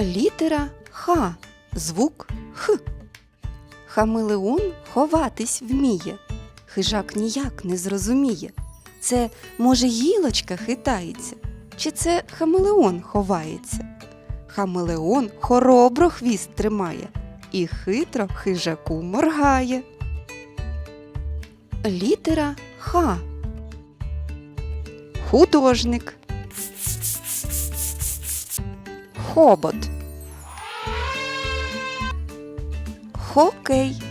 Літера Х. Звук Х. Хамелеон ховатись вміє. Хижак ніяк не зрозуміє. Це, може, гілочка хитається, чи це хамелеон ховається? Хамелеон хоробро хвіст тримає і хитро хижаку моргає. Літера Х. Художник. Хобот. Хокей.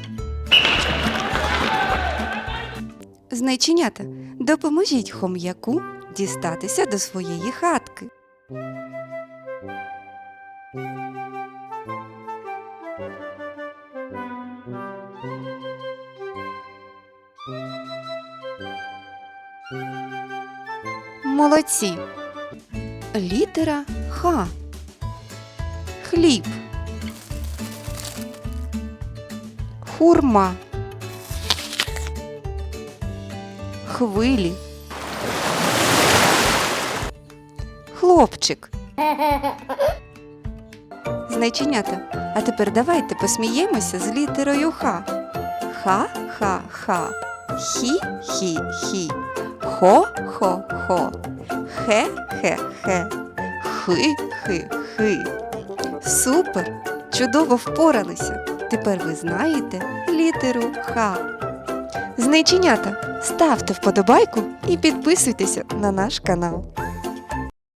Знайченята, допоможіть хом'яку дістатися до своєї хатки. Молодці. Літера Х. Хліб. Хурма. Хвилі. Хлопчик. Знайченята, а тепер давайте посміємося з літерою Х. Ха-ха-ха. Хі-хі-хі. Хо-хо-хо. Хе-хе-хе. Хи-хи-хи. Супер! Чудово впоралися. Тепер ви знаєте літеру Х. Знайченята, ставте вподобайку і підписуйтеся на наш канал.